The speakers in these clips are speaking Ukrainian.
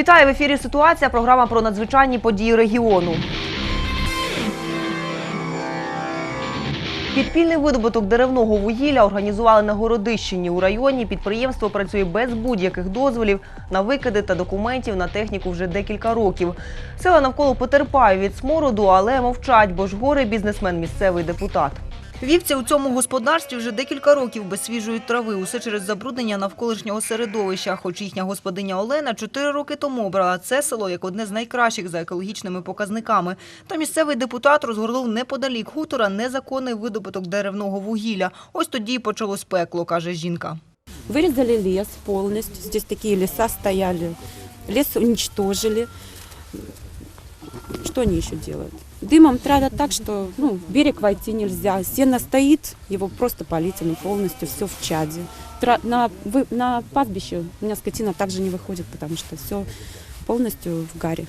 Вітаю в ефірі. Ситуація. Програма про надзвичайні події регіону. Підпільний видобуток деревного вугілля організували на Городищині. У районі підприємство працює без будь-яких дозволів на викиди та документів на техніку вже декілька років. Села навколо потерпають від смороду, але мовчать, бо ж горе бізнесмен місцевий депутат. Вівці у цьому господарстві вже декілька років без свіжої трави. Усе через забруднення навколишнього середовища. Хоч їхня господиня Олена чотири роки тому обрала це село як одне з найкращих за екологічними показниками. Та місцевий депутат розгорнув неподалік хутора незаконний видобуток деревного вугілля. Ось тоді й почалось пекло, каже жінка. Вырезали лес полностью. Здесь такие леса стояли. Лес уничтожили. Что они еще делают? Дымом травят так, что ну, в берег войти нельзя. Сено стоит, его просто полить оно полностью, все в чаде. Тра- на, вы- на пастбище у меня скотина также не выходит, потому что все полностью в гаре.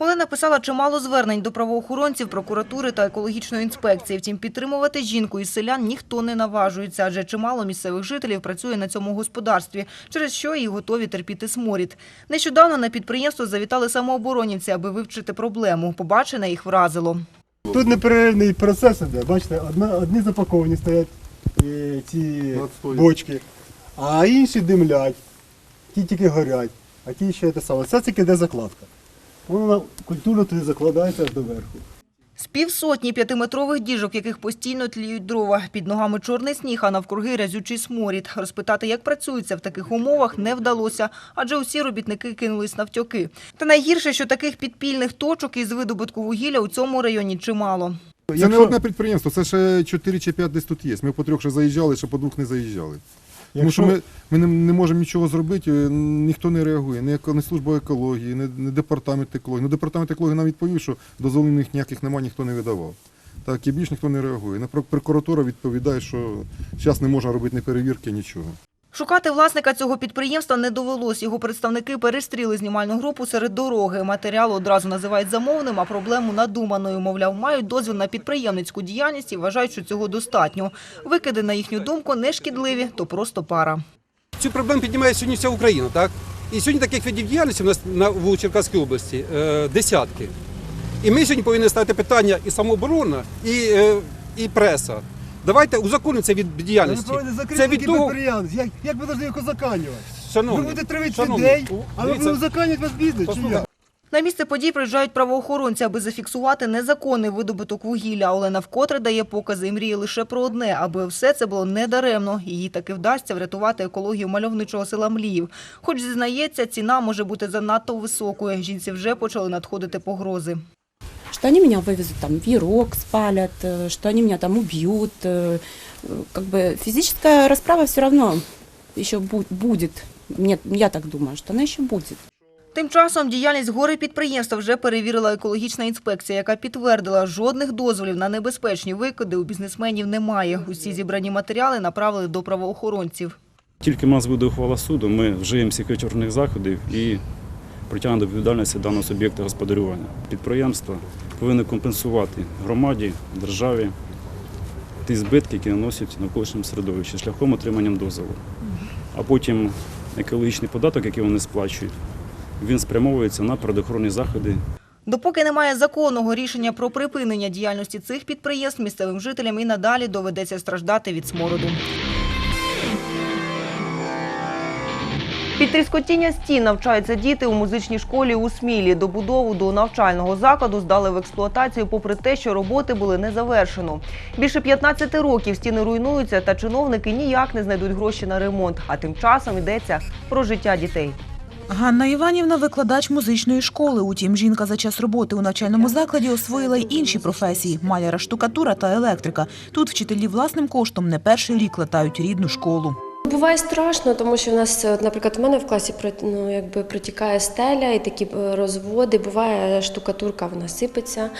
Олена писала чимало звернень до правоохоронців, прокуратури та екологічної інспекції. Втім, підтримувати жінку із селян ніхто не наважується, адже чимало місцевих жителів працює на цьому господарстві, через що і готові терпіти сморід. Нещодавно на підприємство завітали самооборонівці, аби вивчити проблему. Побачене їх вразило. Тут непреривний процес іде, бачите, одна, одні запаковані стоять е, ці бочки, а інші димлять, ті тільки горять, а ті ще те саме. Це тільки йде закладка. Вона культурно туди закладається аж доверху. З півсотні п'ятиметрових діжок, в яких постійно тліють дрова. Під ногами чорний сніг, а навкруги разючий сморід. Розпитати, як працюється в таких умовах, не вдалося, адже усі робітники кинулись навтьоки. Та найгірше, що таких підпільних точок із видобутку вугілля у цьому районі чимало. Це не одне підприємство, це ще 4 чи 5 десь тут є. Ми по трьох ще заїжджали, ще по двох не заїжджали. Тому що ми, ми не, не можемо нічого зробити, е, ніхто не реагує, ні, ні служба екології, ні, ні департамент екології. Ну, департамент екології нам відповів, що дозволів ніяких немає, ніхто не видавав. Так, і більш ніхто не реагує. Наприклад, прокуратура відповідає, що зараз не можна робити ні перевірки, нічого. Шукати власника цього підприємства не довелось. Його представники перестріли знімальну групу серед дороги. Матеріал одразу називають замовним, а проблему надуманою. Мовляв, мають дозвіл на підприємницьку діяльність і вважають, що цього достатньо. Викиди, на їхню думку, не шкідливі, то просто пара. Цю проблему піднімає сьогодні вся Україна, так? І сьогодні таких видів діяльності у нас на, в Черкаській області е, десятки. І ми сьогодні повинні ставити питання і самооборона, і, е, і преса. Давайте узаконимо це від діяльності. Це від того. Як, як ви повинні його заканювати? Ви будете травити шановні, людей, у- а ви дивіться, будете вас бізнес, чи Послухайте. як? На місце подій приїжджають правоохоронці, аби зафіксувати незаконний видобуток вугілля. Олена вкотре дає покази і мріє лише про одне, аби все це було недаремно. Їй таки вдасться врятувати екологію мальовничого села Мліїв. Хоч зізнається, ціна може бути занадто високою. Жінці вже почали надходити погрози Что они меня вывезут там в Ирок, спалят, э, что они меня там убьют. э, э, Как бы физическая расправа все равно еще бу- будет. Нет, я так думаю, что она еще будет. Тим часом діяльність гори підприємства вже перевірила екологічна інспекція, яка підтвердила, жодних дозволів на небезпечні викиди у бізнесменів немає. Усі зібрані матеріали направили до правоохоронців. Тільки в нас буде ухвала суду, ми вжиємо всіх вичерпних заходів і притягнемо до відповідальності даного суб'єкта господарювання. Підприємство повинно компенсувати громаді, державі ті збитки, які наносять навколишньому середовищі шляхом отримання дозволу. А потім екологічний податок, який вони сплачують, він спрямовується на природоохоронні заходи Допоки немає законного рішення про припинення діяльності цих підприємств, місцевим жителям і надалі доведеться страждати від смороду. Під тріскотіння стін навчаються діти у музичній школі у Смілі. Добудову до навчального закладу здали в експлуатацію, попри те, що роботи були не завершено. Більше 15 років стіни руйнуються, та чиновники ніяк не знайдуть гроші на ремонт. А тим часом йдеться про життя дітей. Ганна Іванівна викладач музичної школи. Утім, жінка за час роботи у навчальному закладі освоїла й інші професії маляра, штукатура та електрика. Тут вчителі власним коштом не перший рік латають рідну школу. Буває страшно, тому що в нас, от, наприклад, в мене в класі ну, якби протікає стеля і такі е, розводи. Буває штукатурка, вона сипеться.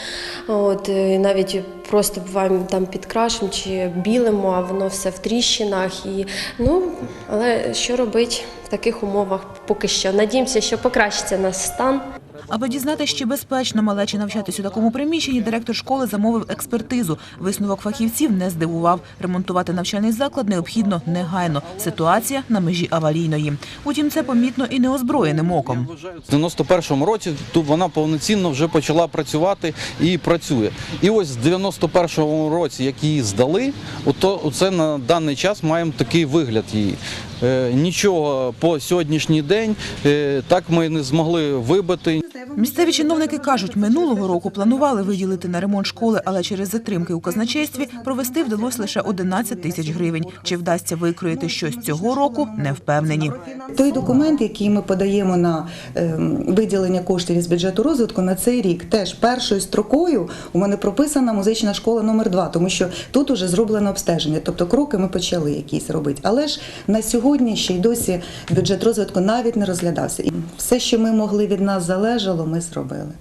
От, е, і навіть просто буває там підкрашимо чи білимо, а воно все в тріщинах. І, ну, але що робити? в таких умовах поки що. Надіємося, що покращиться наш стан. Аби дізнатися, чи безпечно малечі навчатись у такому приміщенні, директор школи замовив експертизу. Висновок фахівців не здивував. Ремонтувати навчальний заклад необхідно негайно. Ситуація на межі аварійної. Утім, це помітно і неозброєним оком. В 91-му році тут вона повноцінно вже почала працювати і працює. І ось в 91-му році, як її здали, ото оце на даний час маємо такий вигляд її. Е, нічого по сьогоднішній день е, так ми не змогли вибити. Місцеві чиновники кажуть, минулого року планували виділити на ремонт школи, але через затримки у казначействі провести вдалося лише 11 тисяч гривень. Чи вдасться викроїти щось цього року, не впевнені. Той документ, який ми подаємо на ем, виділення коштів із бюджету розвитку на цей рік, теж першою строкою у мене прописана музична школа номер 2 тому що тут уже зроблено обстеження. Тобто кроки ми почали якісь робити. Але ж на сьогодні ще й досі бюджет розвитку навіть не розглядався. І все, що ми могли від нас залежало, ми зробили.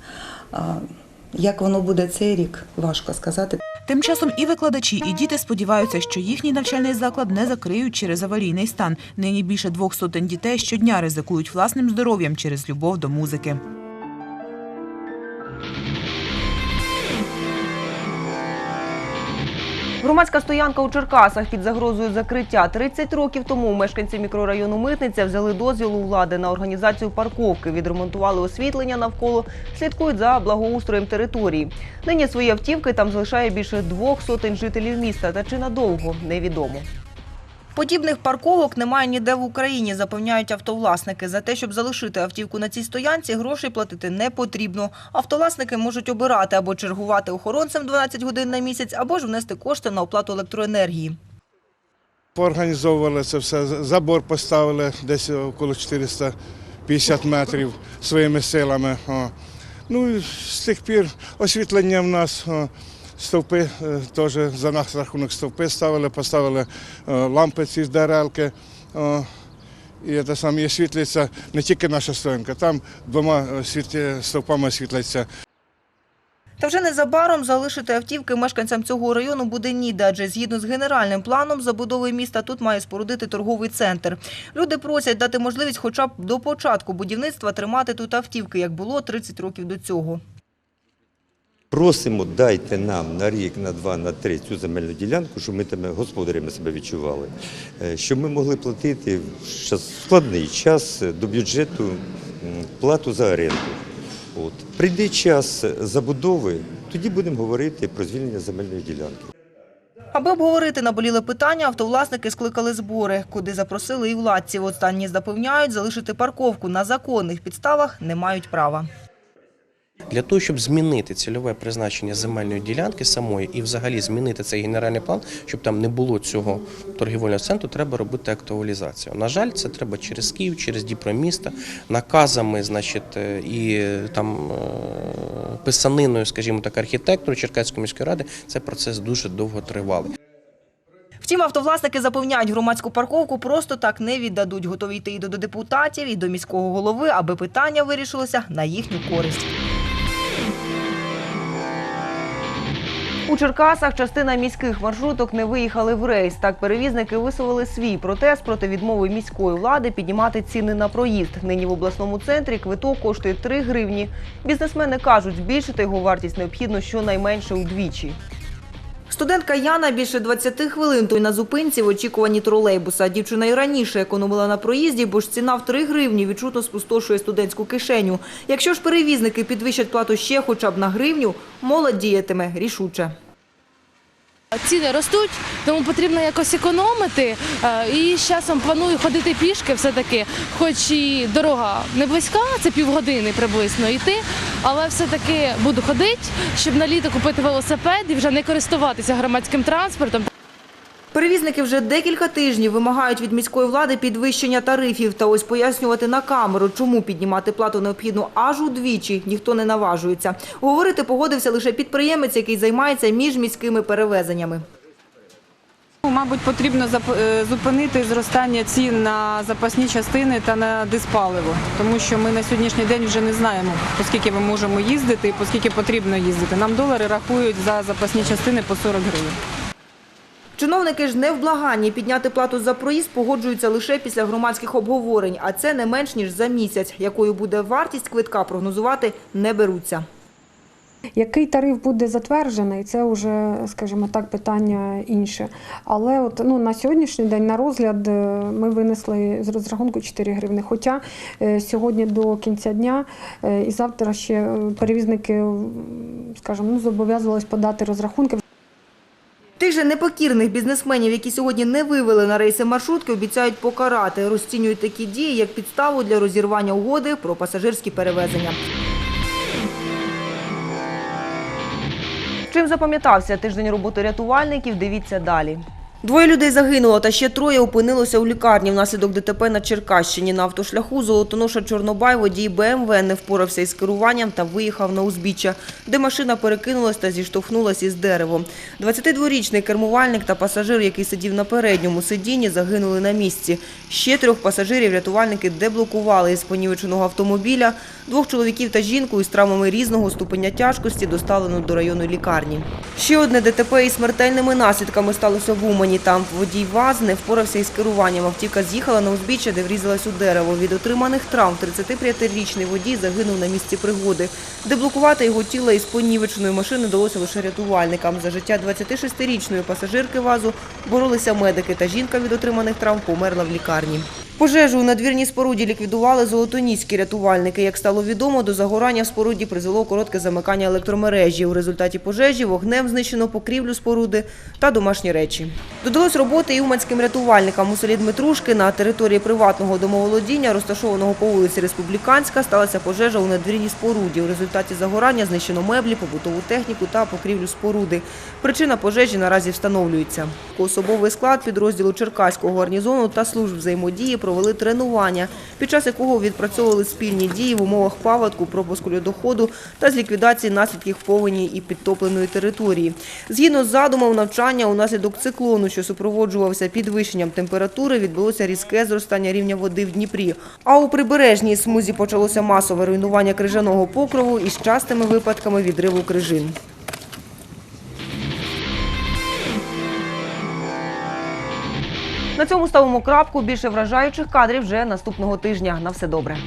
Як воно буде цей рік, важко сказати. Тим часом і викладачі, і діти сподіваються, що їхній навчальний заклад не закриють через аварійний стан. Нині більше двох сотень дітей щодня ризикують власним здоров'ям через любов до музики. Громадська стоянка у Черкасах під загрозою закриття. 30 років тому мешканці мікрорайону Митниця взяли дозвіл у влади на організацію парковки, відремонтували освітлення навколо, слідкують за благоустроєм території. Нині свої автівки там залишає більше двох сотень жителів міста. Та чи надовго невідомо. Подібних парковок немає ніде в Україні, запевняють автовласники. За те, щоб залишити автівку на цій стоянці, грошей платити не потрібно. Автовласники можуть обирати або чергувати охоронцем 12 годин на місяць, або ж внести кошти на оплату електроенергії. Поорганізовували це все, забор поставили десь около 450 метрів своїми силами. Ну з тих пір освітлення в нас. Стовпи е, теж за наш рахунок стовпи ставили, поставили е, лампи ці з дерелки. І це саме і світлиться не тільки наша стоянка, там двома е, стовпами світлиться Та вже незабаром залишити автівки мешканцям цього району буде ніде, адже згідно з генеральним планом забудови міста тут має спорудити торговий центр. Люди просять дати можливість хоча б до початку будівництва тримати тут автівки, як було 30 років до цього. Просимо, дайте нам на рік, на два, на три цю земельну ділянку, щоб ми там господарями себе відчували, Е, щоб ми могли платити в складний час до бюджету плату за оренду. От. Прийде час забудови, тоді будемо говорити про звільнення земельної ділянки. Аби обговорити наболіле питання, автовласники скликали збори, куди запросили і владців. Останні запевняють, залишити парковку на законних підставах не мають права. Для того, щоб змінити цільове призначення земельної ділянки самої і взагалі змінити цей генеральний план, щоб там не було цього торгівельного центру, треба робити актуалізацію. На жаль, це треба через Київ, через Дніпро міста, наказами, значить, е, і там е, писаниною, скажімо так, архітектору Черкаської міської ради. Цей процес дуже довго тривалий. Втім, автовласники запевняють, громадську парковку просто так не віддадуть. Готові йти і до депутатів, і до міського голови, аби питання вирішилося на їхню користь. У Черкасах частина міських маршруток не виїхали в рейс. Так перевізники висловили свій протест проти відмови міської влади піднімати ціни на проїзд. Нині в обласному центрі квиток коштує 3 гривні. Бізнесмени кажуть, збільшити його вартість необхідно щонайменше удвічі. Студентка Яна більше 20 хвилин той на зупинці в очікуванні тролейбуса. Дівчина і раніше економила на проїзді, бо ж ціна в 3 гривні відчутно спустошує студентську кишеню. Якщо ж перевізники підвищать плату ще хоча б на гривню, молодь діятиме рішуче. Ціни ростуть, тому потрібно якось економити. Е, І з часом планую ходити пішки все-таки, хоч і дорога не близька, це півгодини приблизно йти, але все-таки буду ходити, щоб на літо купити велосипед і вже не користуватися громадським транспортом. Перевізники вже декілька тижнів вимагають від міської влади підвищення тарифів. Та ось пояснювати на камеру, чому піднімати плату необхідно аж удвічі, ніхто не наважується. Говорити погодився лише підприємець, який займається міжміськими перевезеннями. Мабуть, потрібно е, зупинити зростання цін на запасні частини та на диспаливо, тому що ми на сьогоднішній день вже не знаємо, оскільки ми можемо їздити і оскільки потрібно їздити. Нам долари рахують за запасні частини по 40 гривень. Чиновники ж не в благанні підняти плату за проїзд погоджуються лише після громадських обговорень, а це не менш ніж за місяць. Якою буде вартість квитка, прогнозувати не беруться. Який тариф буде затверджений, це вже, скажімо так, питання інше. Але от ну на сьогоднішній день на розгляд е, ми винесли з розрахунку 4 гривни. Хоча е, сьогодні до кінця дня е, і завтра ще перевізники, скажімо, ну зобов'язувались подати розрахунки. Тих же непокірних бізнесменів, які сьогодні не вивели на рейси маршрутки, обіцяють покарати. Розцінюють такі дії як підставу для розірвання угоди про пасажирські перевезення. Чим запам'ятався тиждень роботи рятувальників, дивіться далі. Двоє людей загинуло, та ще троє опинилося у лікарні внаслідок ДТП на Черкащині. На автошляху Золотоноша Чорнобай водій БМВ не впорався із керуванням та виїхав на узбіччя, де машина перекинулась та зіштовхнулась із деревом. 22-річний кермувальник та пасажир, який сидів на передньому сидінні, загинули на місці. Ще трьох пасажирів рятувальники деблокували із понівеченого автомобіля. Двох чоловіків та жінку із травмами різного ступеня тяжкості доставлено до районної лікарні. Ще одне ДТП із смертельними наслідками сталося в Умані. Там водій ВАЗ не впорався із керуванням. Автівка з'їхала на узбіччя, де врізалась у дерево. Від отриманих травм 35-річний водій загинув на місці пригоди. Деблокувати його тіло із понівеченої машини вдалося лише рятувальникам. За життя 26-річної пасажирки ВАЗу боролися медики, та жінка від отриманих травм померла в лікарні. Пожежу у надвірній споруді ліквідували золотоніські рятувальники. Як стало відомо, до загорання в споруді призвело коротке замикання електромережі. У результаті пожежі вогнем знищено покрівлю споруди та домашні речі. Додалось роботи і уманським рятувальникам. У селі Дмитрушки на території приватного домоволодіння, розташованого по вулиці Республіканська, сталася пожежа у надвірній споруді. У результаті загорання знищено меблі, побутову техніку та покрівлю споруди. Причина пожежі наразі встановлюється. Особовий склад підрозділу Черкаського гарнізону та служб взаємодії провели тренування, під час якого відпрацьовували спільні дії в умовах паводку, пропуску льодоходу та з ліквідації наслідків повені і підтопленої території. Згідно з задумом навчання, унаслідок циклону, що супроводжувався підвищенням температури, відбулося різке зростання рівня води в Дніпрі. А у прибережній смузі почалося масове руйнування крижаного покрову із частими випадками відриву крижин. На цьому ставимо крапку. Більше вражаючих кадрів вже наступного тижня. На все добре.